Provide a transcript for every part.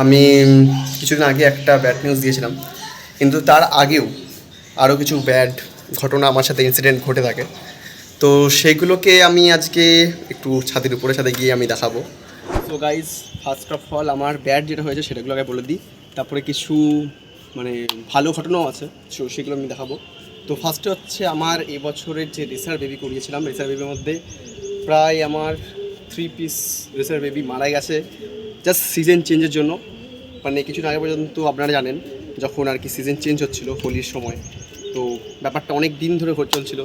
আমি কিছুদিন আগে একটা ব্যাড নিউজ দিয়েছিলাম। কিন্তু তার আগেও আরও কিছু ব্যাড ঘটনা আমার সাথে ইনসিডেন্ট ঘটে থাকে। তো সেগুলোকে আমি আজকে একটু ছাদের উপরে সাথে গিয়ে আমি দেখাবো। তো গাইজ ফার্স্ট অফ অল আমার ব্যাড যেটা হয়েছে সেটাগুলো আগে বলে দিই। তারপরে কিছু মানে ভালো ঘটনাও আছে সো সেগুলো আমি দেখাবো। তো ফার্স্টে হচ্ছে আমার এবছরের যে রেসার বেবি করিয়েছিলাম রেসার বেবির মধ্যে প্রায় আমার থ্রি পিস রেসার বেবি মারা গেছে। জাস্ট সিজন চেঞ্জের জন্য মানে কিছুদিন আগে পর্যন্ত আপনারা জানেন, যখন আর কি সিজন চেঞ্জ হচ্ছিল হোলির সময়। তো ব্যাপারটা অনেক দিন ধরে চলছিল।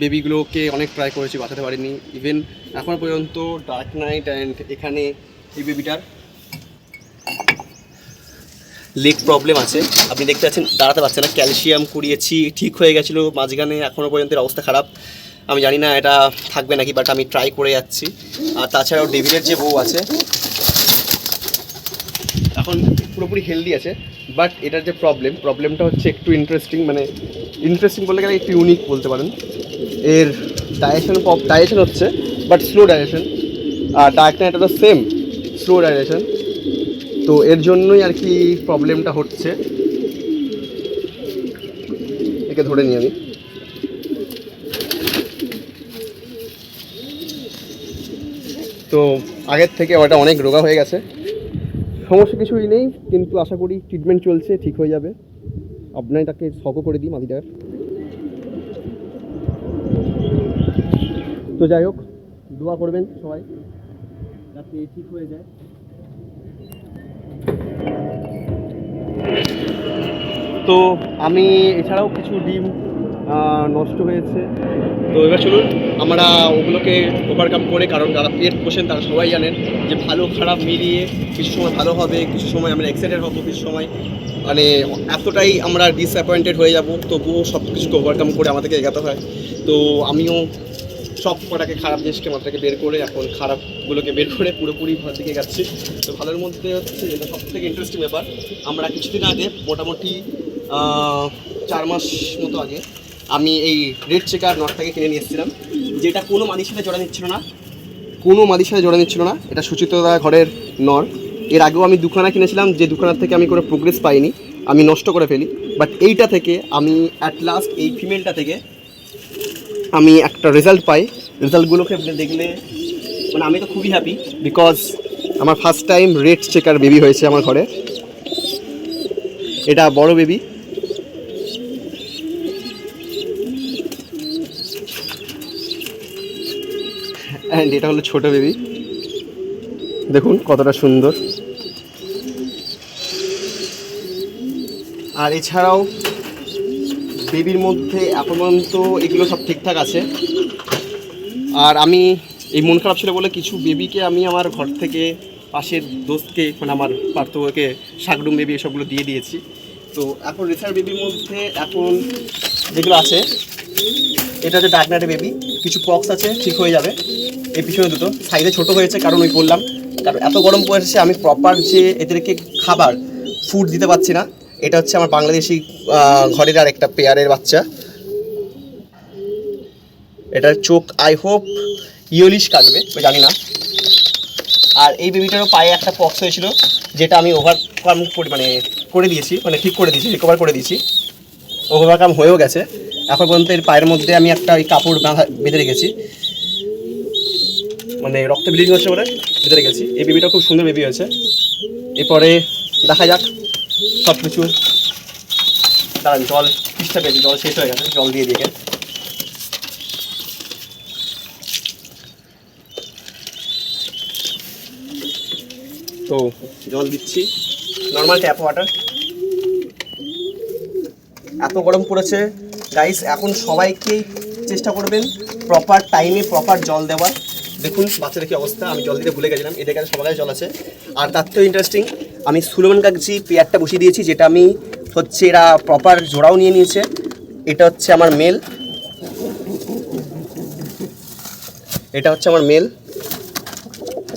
বেবিগুলোকে অনেক ট্রাই করেছি, বাঁচাতে পারিনি। ইভেন এখনও পর্যন্ত ডার্ক নাইট অ্যান্ড এখানে এই বেবিটার লেগ প্রবলেম আছে। আপনি দেখতে পাচ্ছেন, দাঁড়াতে পারছে না। ক্যালসিয়াম কুড়িয়েছি, ঠিক হয়ে গেছিল। মাঝখানে এখনও পর্যন্ত অবস্থা খারাপ। আমি জানি না এটা থাকবে নাকি বাট আমি ট্রাই করে যাচ্ছি। আর তাছাড়াও ডেভিডের যে বউ আছে এখন পুরোপুরি হেলদি আছে বাট এটার যে প্রবলেম প্রবলেমটা হচ্ছে একটু ইন্টারেস্টিং মানে ইন্টারেস্টিং বলতে গেলে একটু ইউনিক বলতে পারেন। এর ডাইজেশন ডাইজেশন হচ্ছে বাট স্লো ডাইজেশন আর ডার্ক নাইট তো সেম স্লো ডাইজেশন তো এর জন্যই আর কি প্রবলেমটা হচ্ছে। একে ধরে নিই আমি। তো আগের থেকে ওটা অনেক রোগা হয়ে গেছে। সমস্যা কিছুই নেই, কিন্তু আশা করি ট্রিটমেন্ট চলছে, ঠিক হয়ে যাবে। আপনার তাকে শকও করে দিই মাদিটার তো যাই হোক, দোয়া করবেন সবাই, যাতে ঠিক হয়ে যায়। তো আমি এছাড়াও কিছু ডিম নষ্ট হয়েছে। তো এবার চলুন, আমরা ওগুলোকে ওভারকাম করে, কারণ যারা পেট পোষেন তারা সবাই জানেন যে ভালো, খারাপ মিলিয়ে কিছু সময় ভালো হবে, কিছু সময় আমরা এক্সাইটেড হব, কিছু সময় মানে এতটাই আমরা ডিসঅ্যাপয়েন্টেড হয়ে যাব, তবুও সব কিছুকে ওভারকাম করে আমাদেরকে এগাতে হয়। তো আমিও সব কটাকে খারাপ জিনিসকে মাথাকে বের করে, এখন খারাপগুলোকে বের করে পুরোপুরি ভালো দিকে যাচ্ছি। তো ভালোর মধ্যে হচ্ছে যেটা সব থেকে ইন্টারেস্টিং ব্যাপার, আমরা কিছুদিন আগে মোটামুটি চার মাস মতো আগে আমি এই রেড চেকার নটটাকে কিনে নিয়ে এসেছিলাম, যেটা কোনো মাদির সাথে জোড়া নিচ্ছিল না। কোনো মাদির সাথে জোড়া নিচ্ছিল না, এটা সুচিত্রদা ঘরের নর। এর আগেও আমি দুখানা কিনেছিলাম, যে দুখানার থেকে আমি কোনো প্রোগ্রেস পাইনি, আমি নষ্ট করে ফেলি। বাট এইটা থেকে আমি অ্যাট লাস্ট এই ফিমেলটা থেকে আমি একটা রেজাল্ট পাই। রেজাল্টগুলোকে দেখলে মানে আমি তো খুবই হ্যাপি বিকজ আমার first time red checker baby হয়েছে আমার ঘরে। এটা বড় বেবি অ্যান্ড এটা হলো ছোট বেবি দেখুন কতটা সুন্দর। আর এছাড়াও বেবির মধ্যে পর্যন্ত এগুলো সব ঠিকঠাক আছে। আর আমি এই মন খারাপ ছিল বলে কিছু বেবিকে আমি আমার ঘর থেকে পাশের দোস্তকে মানে আমার পার্থকে শাকডুম বেবি এসবগুলো দিয়ে দিয়েছি। তো এখন রেসার বেবির মধ্যে এখন যেগুলো আছে, এটা হচ্ছে ডাকনাটে বেবি কিছু পক্স আছে, ঠিক হয়ে যাবে। এই পিছনে দুটো। সাইডে ছোট হয়েছে কারণ ওই বললাম। কারণ এত গরম পড়েছে, আমি প্রপার যে এদেরকে খাবার ফুড দিতে পারছি না। এটা হচ্ছে আমার বাংলাদেশি ঘরের আর একটা পেয়ারের বাচ্চা। এটার চোখ আই হোপ ইয়োলিশ কাটবে জানি না। আর এই বেবিটারও পায়ে একটা পক্স হয়েছিল, যেটা আমি ওভারকাম মানে করে দিয়েছি মানে ঠিক করে দিয়েছি রিকভার করে দিয়েছি। ওভারকাম হয়েও গেছে। এখন পর্যন্ত এর পায়ের মধ্যে আমি একটা ওই কাপড় বেঁধে রেখেছি। মানে রক্ত ব্লিডিং হচ্ছে বলে বেঁধে গেছি। এই বেবিটা খুব সুন্দর বেবি হয়েছে। এরপরে দেখা যাক সব কিছু দাঁড়ান, জল, পিসটা পেয়েছি, জল শেষ হয়ে গেছে, জল দিয়ে দিয়ে তো জল দিচ্ছি। নর্মাল ট্যাপ ওয়াটার এত গরম পড়েছে। গাইস এখন সবাইকেই চেষ্টা করবেন প্রপার টাইমে প্রপার জল দেওয়ার। দেখুন, বাচ্চাদের কি অবস্থা? আমি জল দিতে ভুলে গেছিলাম। এদের কাছে সবার কাছে জল আছে। আর তার থেকেও ইন্টারেস্টিং আমি সুলেমান কাগজি পেয়ারটা বসিয়ে দিয়েছি, যেটা আমি হচ্ছে এরা প্রপার জোড়াও নিয়ে নিয়েছে। এটা হচ্ছে আমার মেল এটা হচ্ছে আমার মেল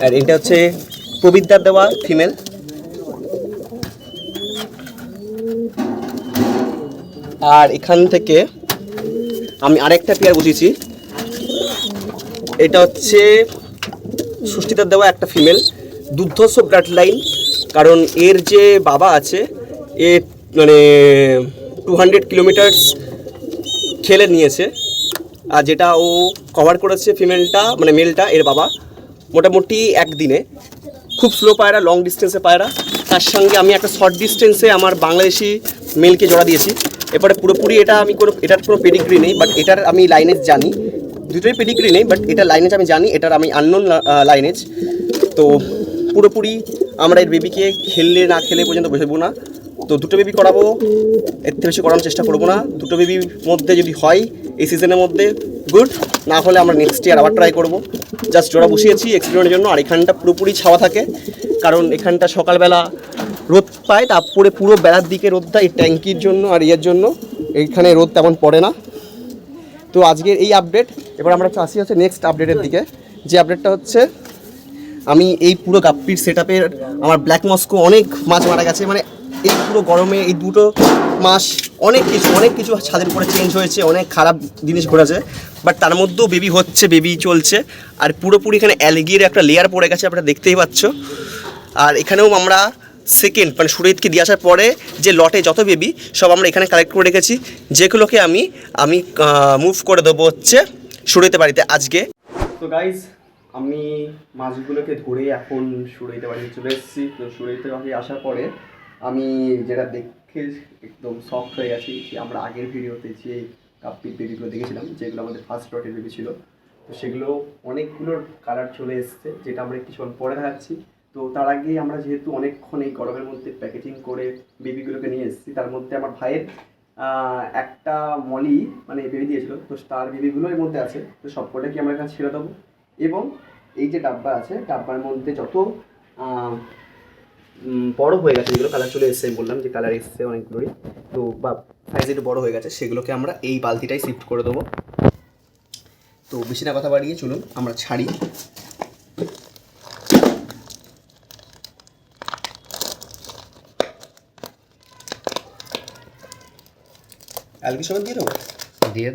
আর এটা হচ্ছে প্রবিদ্যার দেওয়া ফিমেল আর এখান থেকে আমি আরেকটা পেয়ার বসিয়েছি। এটা হচ্ছে সুষ্টিতার দেওয়া একটা ফিমেল দুর্ধর্ষ ব্লাড লাইন কারণ এর যে বাবা আছে, এ মানে টু হান্ড্রেড কিলোমিটার্স খেলে নিয়েছে। আর যেটা ও কভার করেছে ফিমেলটা মানে মেলটা এর বাবা, মোটামুটি একদিনে। খুব স্লো পায়রা লং ডিস্টেন্সে পায়রা। তার সঙ্গে আমি একটা শর্ট ডিস্টেন্সে আমার বাংলাদেশি মেলকে জোড়া দিয়েছি। এরপরে পুরোপুরি এটা আমি কোনো, এটার কোনো পেডিগ্রি নেই বাট এটার আমি লাইনে জানি। দুটোই পেডিগ্রি নেই বাট এটা লাইনেজ আমি জানি, এটার আমি আননোন লাইনেজ তো পুরোপুরি আমরা এর বেবিকে খেললে না খেলে পর্যন্ত বসবো না। তো দুটো বেবি করাবো, এর থেকে বেশি করানোর চেষ্টা করব না। দুটো বেবির মধ্যে যদি হয়, এই সিজনের মধ্যে গুড না হলে আমরা নেক্সট ইয়ার আবার ট্রাই করব। জাস্ট জোড়া বসিয়েছি এক্সপিরিয়েন্সের জন্য, আর এখানটা পুরোপুরি ছাওয়া থাকে। কারণ এখানটা সকালবেলা রোদ পায়, তারপরে পুরো বেলার দিকে রোদটা এই ট্যাঙ্কির জন্য আর ইয়ের জন্য। এইখানে রোদ তেমন পড়ে না। তো আজকের এই আপডেট এবার আমরা আসি হচ্ছে নেক্সট আপডেটের দিকে। যে আপডেটটা হচ্ছে, আমি এই পুরো গাপ্পির সেট আমার ব্ল্যাক মস্কো অনেক মাছ মারা গেছে। মানে এই পুরো গরমে এই দুটো মাস অনেক কিছু অনেক কিছু ছাদের উপরে চেঞ্জ হয়েছে, অনেক খারাপ জিনিস ঘটেছে। বাট তার মধ্যেও বেবি হচ্ছে বেবি চলছে। আর পুরোপুরি এখানে অ্যালগির একটা লেয়ার পড়ে গেছে, আপনারা দেখতেই পাচ্ছ। আর এখানেও আমরা সেকেন্ড মানে সুরজিৎকে দিয়ে আসার পরে যে লটে যত বেবি সব আমরা এখানে কালেক্ট করে রেখেছি। যেগুলোকে আমি আমি মুভ করে দেবো হচ্ছে সুরজিতের বাড়িতে আজকে। তো গাইজ আমি মাছগুলোকে ধরে এখন সুরইতে বাড়ি চলে এসেছি। তো সুরইতে বাড়ি আসার পরে আমি যেটা দেখে একদম সফট হয়ে গেছি যে আমরা আগের ভিডিওতে যে কাপ্পির বেবিগুলো দেখেছিলাম, যেগুলো আমাদের ফার্স্ট ডটের বেবি ছিল, তো সেগুলো অনেকগুলোর কালার চলে এসছে, যেটা আমরা কিছুক্ষণ পরে দেখাচ্ছি। তো তার আগে আমরা যেহেতু অনেকক্ষণ এই গরমের মধ্যে প্যাকেজিং করে বেবিগুলোকে নিয়ে এসেছি, তার মধ্যে আমার ভাইয়ের একটা মলি মানে বেবি দিয়েছিল। তো তার বেবিগুলো এর মধ্যে আছে। তো সবকটাকে আমরা এখানে ছেড়ে দেবো? এবং এই যে ডাব্বা আছে, ডাব্বার মধ্যে যত বড় হয়ে গেছে, যেগুলো কালার চলে এসছে বললাম যে কালার এসছে অনেকগুলোই। তো বা সাইজ একটু বড় হয়ে গেছে, সেগুলোকে আমরা এই বালতিটাই শিফট করে দেবো। তো বেশি না কথা বাড়িয়ে চলুন, আমরা ছাড়ি। অ্যালগি সমেত দিয়ে দেবো। দিয়ে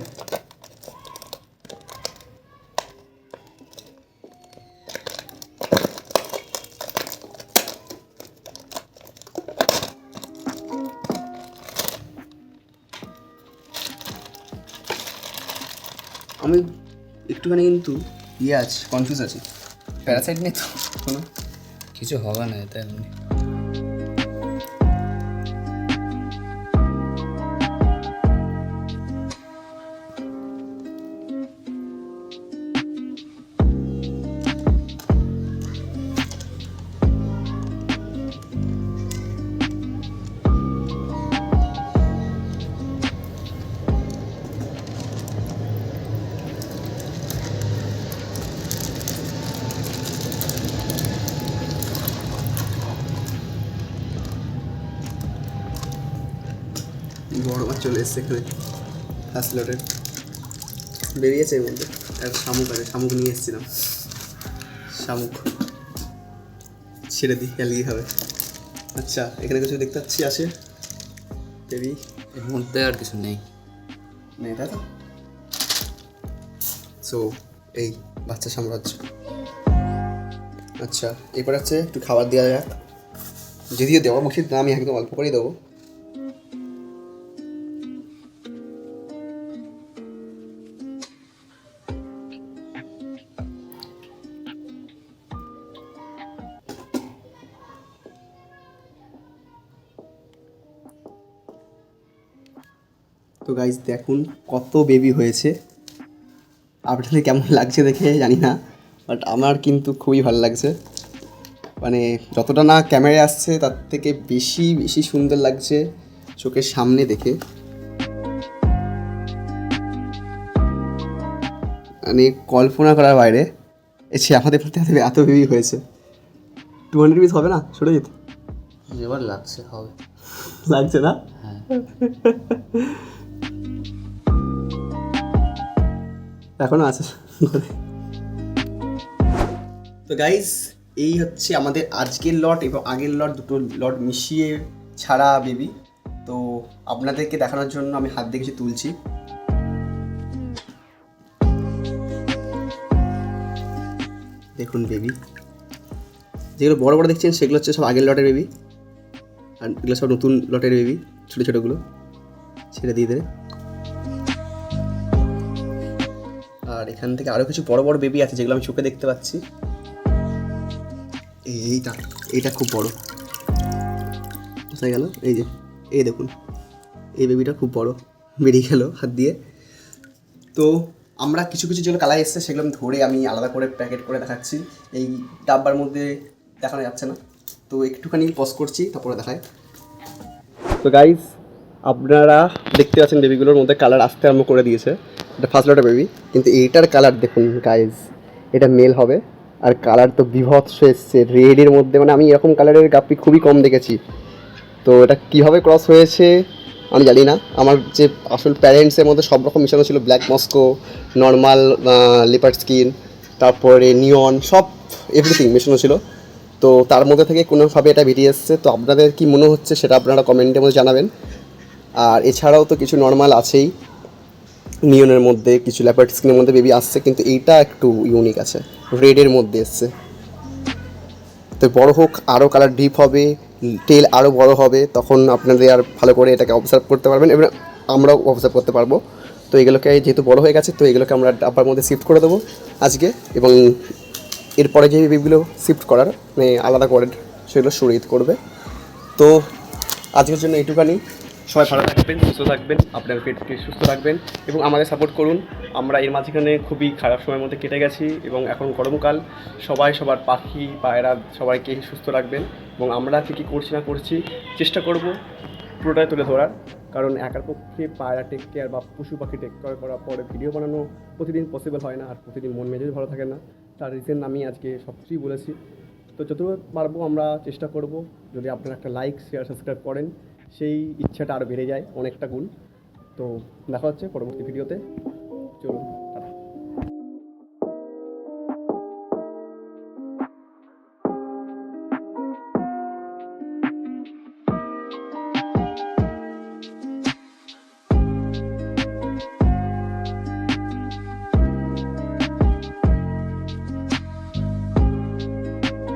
আমি একটুখানি কিন্তু ইয়ে আছে কনফিউজ আছে। প্যারাসাইট নেই তো? কোনো? কিছু হবে না এতে এমনি। চলে এসছে এখানে ফার্স্ট লটের বেরিয়েছে এর মধ্যে আর শামুক আছে শামুক নিয়ে এসেছিলাম। শামুক। ছেড়ে দিই অ্যালগি হবে। আচ্ছা এখানে কিছু দেখতে পাচ্ছি আছে বেবি। এর মধ্যে আর কিছু নেই। নেই তাই তো? সো এই বাচ্চা সাম্রাজ্য। আচ্ছা এরপর হচ্ছে একটু খাবার দেওয়া যাক। যদিও দেওয়া না আমি একদম অল্প করেই দেবো। তো গাইজ দেখুন কত বেবি হয়েছে। আপনাদের কেমন লাগছে দেখে জানি না বাট আমার কিন্তু খুবই ভালো লাগছে। মানে যতটা না ক্যামেরায় আসছে তার থেকে বেশি বেশি সুন্দর লাগছে চোখের সামনে দেখে। মানে কল্পনা করার বাইরে এসে আমাদের প্রতি এত- এত বেবি হয়েছে। টু হান্ড্রেড পিস হবে না ছোটজিৎ এবার লাগছে হবে। লাগছে না? হ্যাঁ। এখনও আছে। তো গাইজ এই হচ্ছে আমাদের আজকের লট এবং আগের লট দুটো লট মিশিয়ে ছাড়া বেবি তো আপনাদেরকে দেখানোর জন্য আমি হাত দিয়ে তুলছি। দেখুন বেবি যেগুলো বড় বড় দেখছেন, সেগুলো হচ্ছে সব আগের লটের বেবি আর এগুলো সব নতুন লটের বেবি ছোটো ছোটোগুলো। ছেড়ে দিয়ে দেবে আর এখান থেকে আরও কিছু বড় বড় বেবি আছে যেগুলো আমি চোখে দেখতে পাচ্ছি। এই এইটা এইটা খুব বড়। কোথায় গেল? এই যে, এই দেখুন। এই বেবিটা খুব বড়। বেরিয়ে গেল হাত দিয়ে। তো আমরা কিছু কিছু যেগুলো কালার এসছে সেগুলো ধরে আমি আলাদা করে প্যাকেট করে দেখাচ্ছি। এই ডাব্বার মধ্যে দেখানো যাচ্ছে না। তো একটুখানি পজ করছি, তারপরে দেখায়। তো গাইজ আপনারা দেখতে পাচ্ছেন বেবিগুলোর মধ্যে কালার আসতে আরম্ভ করে দিয়েছে। এটা ফার্স্ট লটের বেবি কিন্তু এইটার কালার দেখুন গাইজ এটা মেল হবে। আর কালার তো বিভৎস এসছে রেডের মধ্যে। মানে আমি এরকম কালারের গাপ্পি খুবই কম দেখেছি। তো এটা কীভাবে ক্রস হয়েছে, আমি জানি না। আমার যে আসল প্যারেন্টসের মধ্যে সব রকম মিশানো ছিল black Moscow normal leopard skin তারপরে নিয়ন সব এভরিথিং মেশানো ছিল। তো তার মধ্যে থেকে কোনোভাবে এটা বেরিয়ে এসছে। তো আপনাদের কি মনে হচ্ছে সেটা আপনারা কমেন্টের মধ্যে জানাবেন। আর এছাড়াও তো কিছু নর্মাল আছেই। নিয়নের মধ্যে, কিছু ল্যাপার্ট স্কিনের মধ্যে বেবি আসছে, কিন্তু এইটা একটু ইউনিক আছে। রেডের মধ্যে এসছে। তো বড় হোক আরও কালার ডিপ হবে টেল আরও বড় হবে, তখন আপনাদের আর ভালো করে এটাকে অবজার্ভ করতে পারবেন এবং আমরাও অবজার্ভ করতে পারব। তো এগুলোকে যেহেতু বড় হয়ে গেছে, তো এগুলোকে আমরা ডাব্বার মধ্যে শিফট করে দেবো আজকে এবং এরপরে যে বেবিগুলো শিফট করার মানে আলাদা করে সেগুলো সুরিত করবে। তো আজকের জন্য এইটুখানি। সবাই ভালো থাকবেন, সুস্থ থাকবেন, আপনার পেটকে সুস্থ রাখবেন এবং আমাদের সাপোর্ট করুন। আমরা এর মাঝখানে খুবই খারাপ সময়ের মধ্যে কেটে গেছি এবং এখন গরমকাল। সবাই সবার পাখি, পায়রা সবাইকে সুস্থ রাখবেন এবং আমরা কী কী করছি না করছি চেষ্টা করব পুরোটাই তুলে ধরার। কারণ একার পক্ষে পায়রা টেক কেয়ার বা পশু পাখি টেক কেয়ার করার পরে ভিডিও বানানো প্রতিদিন পসিবল হয় না আর প্রতিদিন মন মেজাজ ভালো থাকে না। তার রিজন আমি আজকে সব কিছুই বলেছি। তো যতটুকু পারব আমরা চেষ্টা করব। যদি আপনারা একটা লাইক শেয়ার সাবস্ক্রাইব করেন সেই ইচ্ছাটা আরও বেড়ে যায় অনেকটা গুণ। তো দেখা হচ্ছে পরবর্তী ভিডিওতে। চলুন।